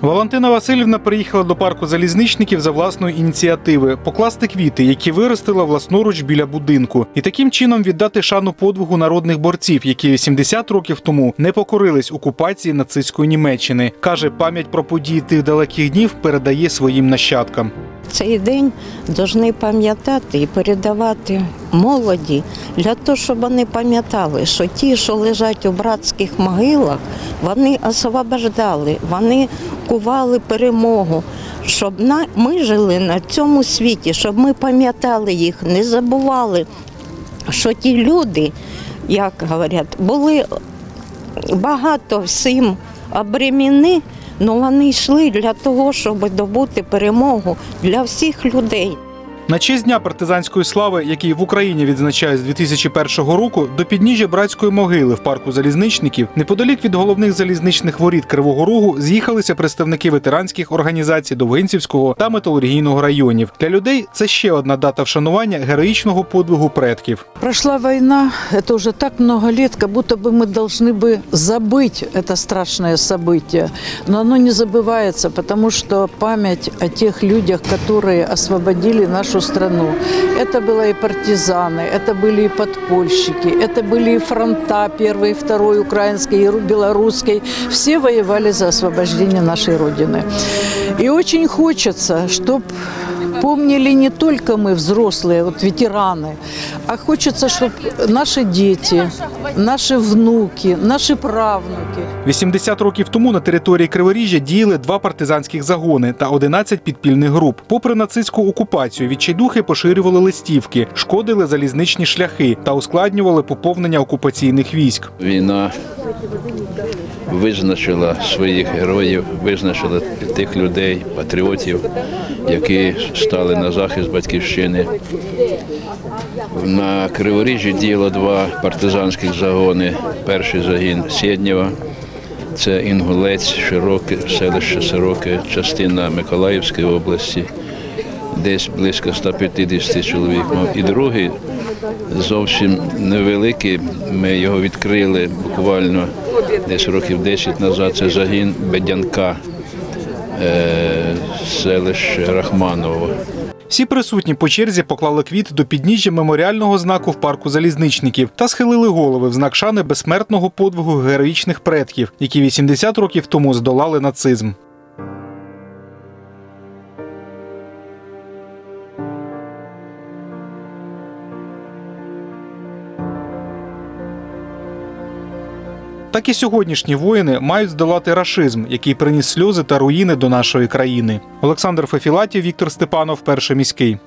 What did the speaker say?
Валентина Васильівна приїхала до парку залізничників за власної ініціативи покласти квіти, які виростила власноруч біля будинку, і таким чином віддати шану подвигу народних борців, які 80 років тому не покорились окупації нацистської Німеччини. каже, пам'ять про події тих далеких днів передає своїм нащадкам. Цей день повинні пам'ятати і передавати молоді для того, щоб вони пам'ятали, що ті, що лежать у братських могилах, вони освобождали, вони кували перемогу. Щоб ми жили на цьому світі, щоб ми пам'ятали їх, не забували, що ті люди, як говорять, були багато всім обреміни, але вони йшли для того, щоб добути перемогу для всіх людей. На честь дня партизанської слави, який в Україні відзначають з 2001 року, до підніжжя братської могили в парку залізничників, неподалік від головних залізничних воріт Кривого Рогу, з'їхалися представники ветеранських організацій Довгинцівського та металургійного районів. Для людей це ще одна дата вшанування героїчного подвигу предків. Прошла война, это уже так много лет, как будто бы мы должны бы забыть это страшное событие. Но оно не забывается, потому что память о тех людях, которые освободили нашу страну, это было и партизаны, это были и подпольщики, это были и фронта первый, второй, украинский, и белорусский. Все воевали за освобождение нашей Родины. И очень хочется, чтобы помнили не только мы, взрослые, вот ветераны, а хочется, чтобы наши дети, наши внуки, наши правнуки 80 років тому на території Криворіжжя діяли два партизанських загони та 11 підпільних груп. Попри нацистську окупацію, відчайдухи поширювали листівки, шкодили залізничні шляхи та ускладнювали поповнення окупаційних військ. Війна визначила своїх героїв, визначила тих людей, патріотів, які стали на захист батьківщини. На Криворіжжі діяло два партизанських загони. Перший загін Сєднєва, це Інгулець, Широке, селище Широке, частина Миколаївської області, десь близько 150 чоловік. І другий зовсім невеликий. Ми його відкрили буквально десь років 10 назад. Це загін Бедянка, е, селище Рахманово. Всі присутні по черзі поклали квіт до підніжжя меморіального знаку в парку залізничників та схилили голови в знак шани безсмертного подвигу героїчних предків, які 80 років тому здолали нацизм. Так і сьогоднішні воїни мають здолати рашизм, який приніс сльози та руїни до нашої країни. Олександр Фефілатів, Віктор Степанов, перший міський.